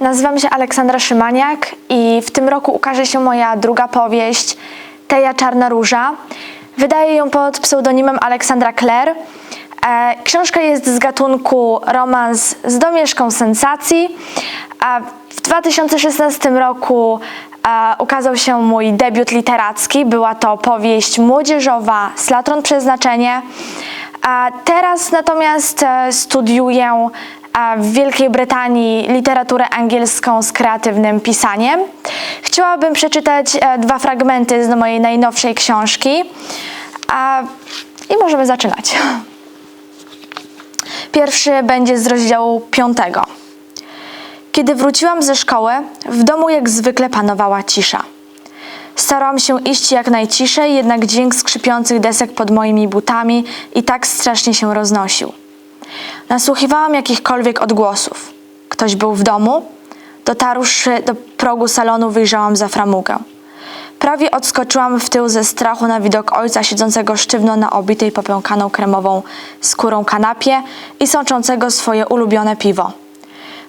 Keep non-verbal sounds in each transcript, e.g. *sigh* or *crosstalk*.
Nazywam się Aleksandra Szymaniak i w tym roku ukaże się moja druga powieść Teja Czarna Róża. Wydaję ją pod pseudonimem Aleksandra Clare. E, Książka jest z gatunku romans z domieszką sensacji. W 2016 roku e, ukazał się mój debiut literacki. Była to powieść młodzieżowa Slatron Przeznaczenie. A teraz natomiast e, studiuję e, w Wielkiej Brytanii literaturę angielską z kreatywnym pisaniem. Chciałabym przeczytać e, dwa fragmenty z mojej najnowszej książki. A, I możemy zaczynać. *laughs* Pierwszy będzie z rozdziału piątego. Kiedy wróciłam ze szkoły, w domu jak zwykle panowała cisza. Starałam się iść jak najciszej, jednak dźwięk skrzypiących desek pod moimi butami i tak strasznie się roznosił. Nasłuchiwałam jakichkolwiek odgłosów. Ktoś był w domu? Dotarłszy do progu salonu, wyjrzałam za framugę. Prawie odskoczyłam w tył ze strachu na widok ojca siedzącego sztywno na obitej popękaną kremową skórą kanapie i sączącego swoje ulubione piwo.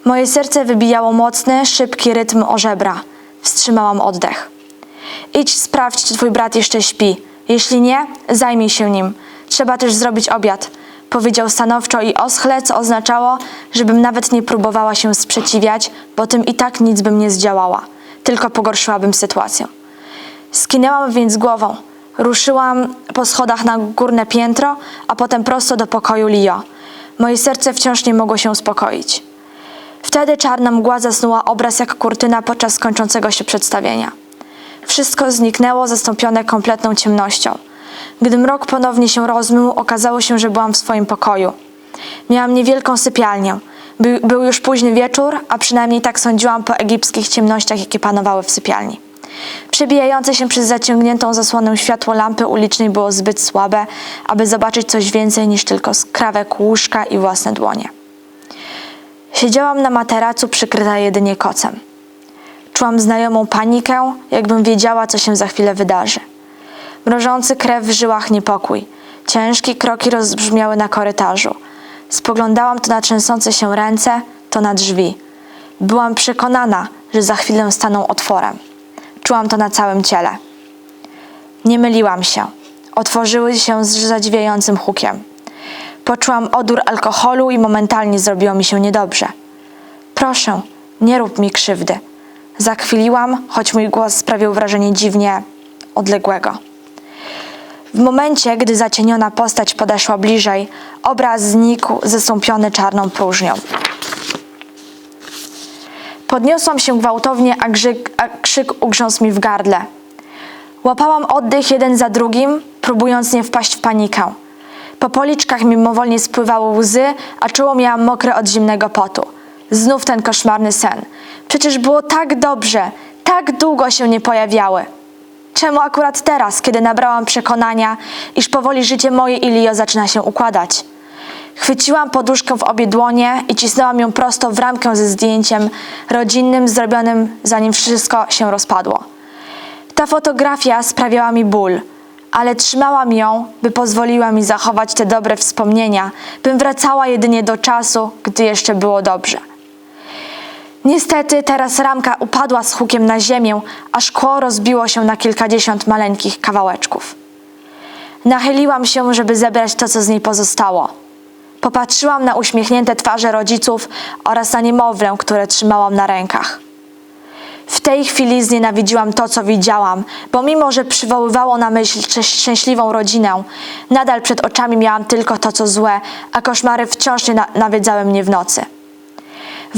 Moje serce wybijało mocny, szybki rytm o żebra. Wstrzymałam oddech. Idź sprawdź, czy twój brat jeszcze śpi. Jeśli nie, zajmij się nim. Trzeba też zrobić obiad. Powiedział stanowczo i oschle, co oznaczało, żebym nawet nie próbowała się sprzeciwiać, bo tym i tak nic bym nie zdziałała. Tylko pogorszyłabym sytuację. Skinęłam więc głową. Ruszyłam po schodach na górne piętro, a potem prosto do pokoju Lio. Moje serce wciąż nie mogło się uspokoić. Wtedy czarna mgła zasnuła obraz jak kurtyna podczas kończącego się przedstawienia. Wszystko zniknęło, zastąpione kompletną ciemnością. Gdy mrok ponownie się rozmył, okazało się, że byłam w swoim pokoju. Miałam niewielką sypialnię. By, był już późny wieczór, a przynajmniej tak sądziłam po egipskich ciemnościach, jakie panowały w sypialni. Przebijające się przez zaciągniętą zasłonę światło lampy ulicznej było zbyt słabe, aby zobaczyć coś więcej niż tylko skrawek łóżka i własne dłonie. Siedziałam na materacu przykryta jedynie kocem. Czułam znajomą panikę, jakbym wiedziała, co się za chwilę wydarzy. Mrożący krew w żyłach niepokój. Ciężkie kroki rozbrzmiały na korytarzu. Spoglądałam to na trzęsące się ręce, to na drzwi. Byłam przekonana, że za chwilę staną otworem. Czułam to na całym ciele. Nie myliłam się. Otworzyły się z zadziwiającym hukiem. Poczułam odór alkoholu i momentalnie zrobiło mi się niedobrze. Proszę, nie rób mi krzywdy. Zakwiliłam, choć mój głos sprawił wrażenie dziwnie odległego. W momencie, gdy zacieniona postać podeszła bliżej, obraz znikł, zastąpiony czarną próżnią. Podniosłam się gwałtownie, a, grzyk, a krzyk ugrzązł mi w gardle. Łapałam oddech jeden za drugim, próbując nie wpaść w panikę. Po policzkach mimowolnie spływały łzy, a czoło miałam mokre od zimnego potu. Znów ten koszmarny sen. Przecież było tak dobrze, tak długo się nie pojawiały. Czemu akurat teraz, kiedy nabrałam przekonania, iż powoli życie moje i Lio zaczyna się układać? Chwyciłam poduszkę w obie dłonie i cisnęłam ją prosto w ramkę ze zdjęciem rodzinnym zrobionym, zanim wszystko się rozpadło. Ta fotografia sprawiała mi ból, ale trzymałam ją, by pozwoliła mi zachować te dobre wspomnienia, bym wracała jedynie do czasu, gdy jeszcze było dobrze. Niestety teraz ramka upadła z hukiem na ziemię, a szkło rozbiło się na kilkadziesiąt maleńkich kawałeczków. Nachyliłam się, żeby zebrać to, co z niej pozostało. Popatrzyłam na uśmiechnięte twarze rodziców oraz na niemowlę, które trzymałam na rękach. W tej chwili znienawidziłam to, co widziałam, bo mimo, że przywoływało na myśl szczę- szczęśliwą rodzinę, nadal przed oczami miałam tylko to, co złe, a koszmary wciąż nie na- nawiedzały mnie w nocy.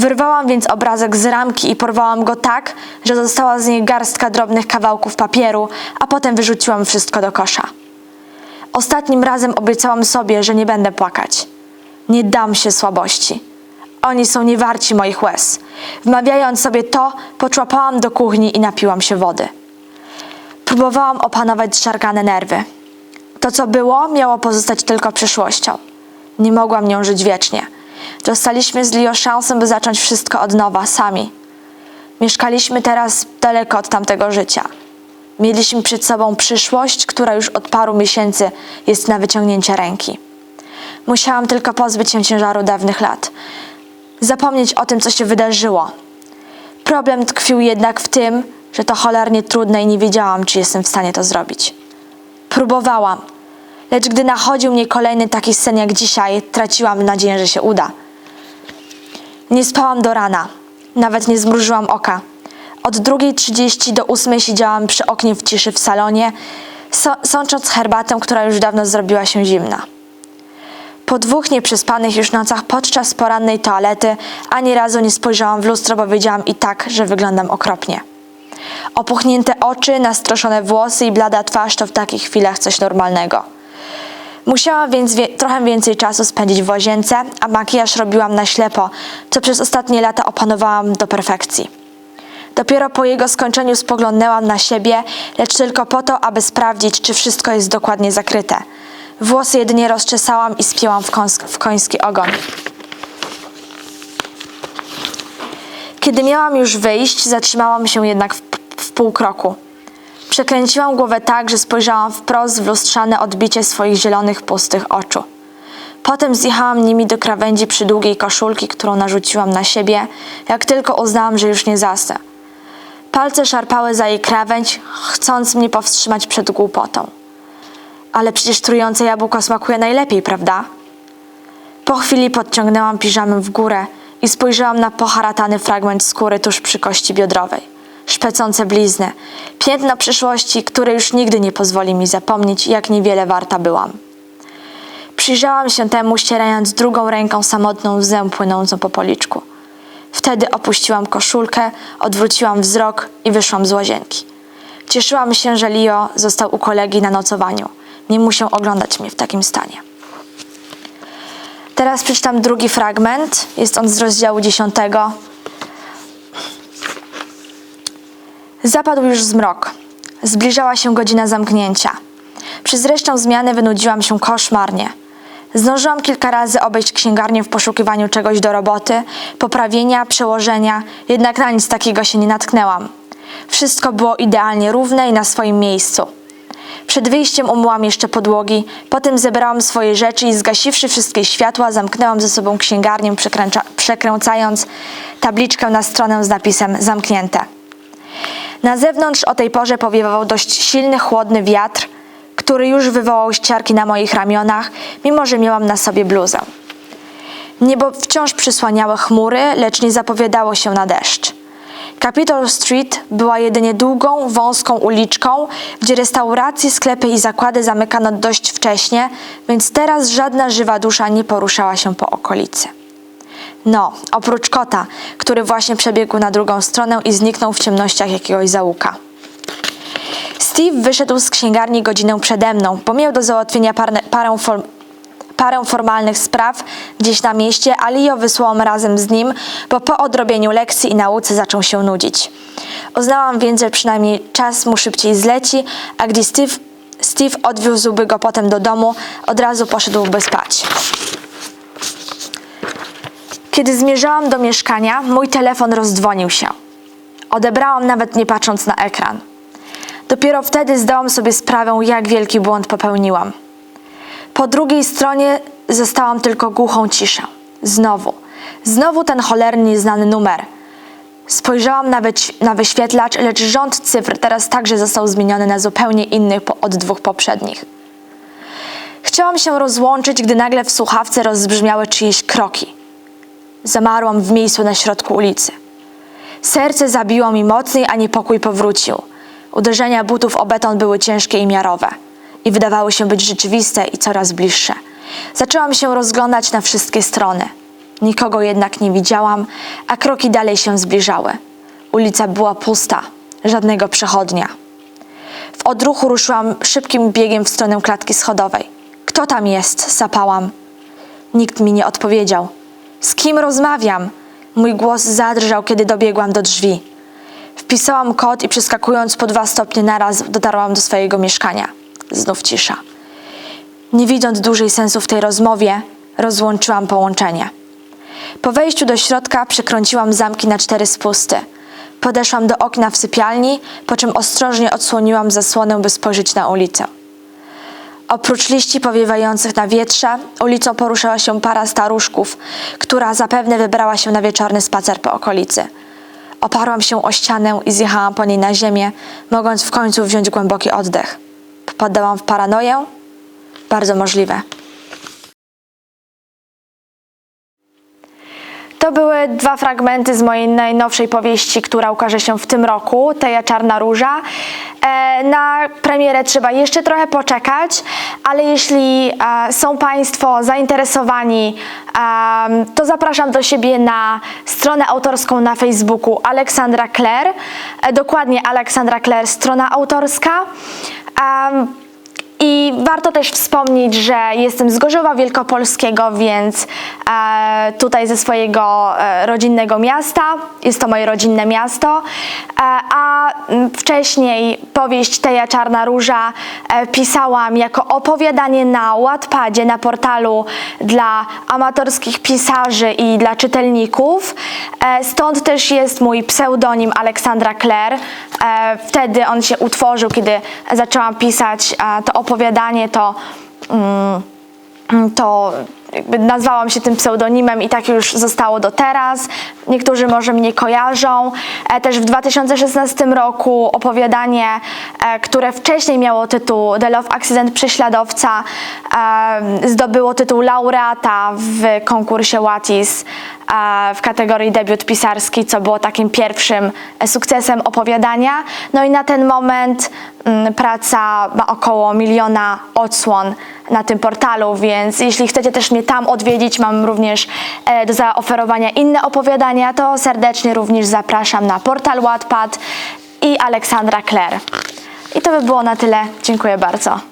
Wyrwałam więc obrazek z ramki i porwałam go tak, że została z niej garstka drobnych kawałków papieru, a potem wyrzuciłam wszystko do kosza. Ostatnim razem obiecałam sobie, że nie będę płakać. Nie dam się słabości. Oni są niewarci moich łez. Wmawiając sobie to, poczłapałam do kuchni i napiłam się wody. Próbowałam opanować zszargane nerwy. To, co było, miało pozostać tylko przeszłością. Nie mogłam nią żyć wiecznie. Dostaliśmy z Leo szansę, by zacząć wszystko od nowa, sami. Mieszkaliśmy teraz daleko od tamtego życia. Mieliśmy przed sobą przyszłość, która już od paru miesięcy jest na wyciągnięcie ręki. Musiałam tylko pozbyć się ciężaru dawnych lat. Zapomnieć o tym, co się wydarzyło. Problem tkwił jednak w tym, że to cholernie trudne i nie wiedziałam, czy jestem w stanie to zrobić. Próbowałam, lecz gdy nachodził mnie kolejny taki sen jak dzisiaj, traciłam nadzieję, że się uda. Nie spałam do rana, nawet nie zmrużyłam oka. Od 2.30 do 8.00 siedziałam przy oknie w ciszy w salonie, so, sącząc herbatę, która już dawno zrobiła się zimna. Po dwóch nieprzespanych już nocach podczas porannej toalety ani razu nie spojrzałam w lustro, bo wiedziałam i tak, że wyglądam okropnie. Opuchnięte oczy, nastroszone włosy i blada twarz to w takich chwilach coś normalnego. Musiałam więc wie- trochę więcej czasu spędzić w łazience, a makijaż robiłam na ślepo, co przez ostatnie lata opanowałam do perfekcji. Dopiero po jego skończeniu spoglądnęłam na siebie, lecz tylko po to, aby sprawdzić, czy wszystko jest dokładnie zakryte. Włosy jedynie rozczesałam i spięłam w, w koński ogon. Kiedy miałam już wyjść, zatrzymałam się jednak w, w pół kroku. Przekręciłam głowę tak, że spojrzałam wprost w lustrzane odbicie swoich zielonych, pustych oczu. Potem zjechałam nimi do krawędzi przydługiej koszulki, którą narzuciłam na siebie, jak tylko uznałam, że już nie zasnę. Palce szarpały za jej krawędź, chcąc mnie powstrzymać przed głupotą. Ale przecież trujące jabłko smakuje najlepiej, prawda? Po chwili podciągnęłam piżamę w górę i spojrzałam na poharatany fragment skóry tuż przy kości biodrowej. Szpecące blizny, piętno przyszłości, które już nigdy nie pozwoli mi zapomnieć, jak niewiele warta byłam. Przyjrzałam się temu, ścierając drugą ręką samotną łzę płynącą po policzku. Wtedy opuściłam koszulkę, odwróciłam wzrok i wyszłam z łazienki. Cieszyłam się, że Leo został u kolegi na nocowaniu. Nie musiał oglądać mnie w takim stanie. Teraz przeczytam drugi fragment. Jest on z rozdziału 10. Zapadł już zmrok. Zbliżała się godzina zamknięcia. Przez resztę zmiany wynudziłam się koszmarnie. Zdążyłam kilka razy obejść księgarnię w poszukiwaniu czegoś do roboty, poprawienia, przełożenia, jednak na nic takiego się nie natknęłam. Wszystko było idealnie równe i na swoim miejscu. Przed wyjściem umyłam jeszcze podłogi, potem zebrałam swoje rzeczy i zgasiwszy wszystkie światła, zamknęłam ze sobą księgarnię, przekręcając tabliczkę na stronę z napisem zamknięte. Na zewnątrz o tej porze powiewał dość silny, chłodny wiatr, który już wywołał ściarki na moich ramionach, mimo że miałam na sobie bluzę. Niebo wciąż przysłaniały chmury, lecz nie zapowiadało się na deszcz. Capitol Street była jedynie długą, wąską uliczką, gdzie restauracje, sklepy i zakłady zamykano dość wcześnie, więc teraz żadna żywa dusza nie poruszała się po okolicy. No, oprócz kota, który właśnie przebiegł na drugą stronę i zniknął w ciemnościach jakiegoś załuka. Steve wyszedł z księgarni godzinę przede mną, bo miał do załatwienia parę, parę, parę formalnych spraw gdzieś na mieście, a Leo wysłałam razem z nim, bo po odrobieniu lekcji i nauce zaczął się nudzić. Uznałam więc, że przynajmniej czas mu szybciej zleci, a gdy Steve, Steve odwiózłby go potem do domu, od razu poszedłby spać. Kiedy zmierzałam do mieszkania, mój telefon rozdzwonił się. Odebrałam nawet nie patrząc na ekran. Dopiero wtedy zdałam sobie sprawę, jak wielki błąd popełniłam. Po drugiej stronie zostałam tylko głuchą ciszę. Znowu. Znowu ten cholerny nieznany numer. Spojrzałam na, wyć- na wyświetlacz, lecz rząd cyfr teraz także został zmieniony na zupełnie inny od dwóch poprzednich. Chciałam się rozłączyć, gdy nagle w słuchawce rozbrzmiały czyjeś kroki. Zamarłam w miejscu na środku ulicy. Serce zabiło mi mocniej, a niepokój powrócił. Uderzenia butów o beton były ciężkie i miarowe i wydawały się być rzeczywiste i coraz bliższe. Zaczęłam się rozglądać na wszystkie strony. Nikogo jednak nie widziałam, a kroki dalej się zbliżały. Ulica była pusta, żadnego przechodnia. W odruchu ruszyłam szybkim biegiem w stronę klatki schodowej. Kto tam jest? sapałam. Nikt mi nie odpowiedział. Z kim rozmawiam? Mój głos zadrżał, kiedy dobiegłam do drzwi. Wpisałam kod i przeskakując po dwa stopnie naraz dotarłam do swojego mieszkania. Znów cisza. Nie widząc dłużej sensu w tej rozmowie, rozłączyłam połączenie. Po wejściu do środka przekręciłam zamki na cztery spusty. Podeszłam do okna w sypialni, po czym ostrożnie odsłoniłam zasłonę, by spojrzeć na ulicę. Oprócz liści powiewających na wietrze, ulicą poruszała się para staruszków, która zapewne wybrała się na wieczorny spacer po okolicy. Oparłam się o ścianę i zjechałam po niej na ziemię, mogąc w końcu wziąć głęboki oddech. Popadałam w paranoję? Bardzo możliwe. To były dwa fragmenty z mojej najnowszej powieści, która ukaże się w tym roku, Teja Czarna Róża. E, na premierę trzeba jeszcze trochę poczekać, ale jeśli e, są Państwo zainteresowani, to zapraszam do siebie na stronę autorską na Facebooku Aleksandra Kler. E, dokładnie Aleksandra Kler, strona autorska. I warto też wspomnieć, że jestem z Gorzowa Wielkopolskiego, więc e, tutaj ze swojego e, rodzinnego miasta. Jest to moje rodzinne miasto. E, a wcześniej powieść Teja Czarna Róża e, pisałam jako opowiadanie na Wattpadzie, na portalu dla amatorskich pisarzy i dla czytelników. E, stąd też jest mój pseudonim Aleksandra Kler. E, wtedy on się utworzył, kiedy zaczęłam pisać e, to opowiadanie, to, mm, to jakby nazwałam się tym pseudonimem i tak już zostało do teraz. Niektórzy może mnie kojarzą. E, Też w 2016 roku opowiadanie, e, które wcześniej miało tytuł The Love Accident Prześladowca, e, zdobyło tytuł laureata w konkursie Łatis e, w kategorii debiut pisarski, co było takim pierwszym e, sukcesem opowiadania. No i na ten moment mm, praca ma około miliona odsłon na tym portalu, więc jeśli chcecie też mnie tam odwiedzić, mam również e, do zaoferowania inne opowiadania, to serdecznie również zapraszam na portal Wattpad i Aleksandra Kler. I to by było na tyle. Dziękuję bardzo.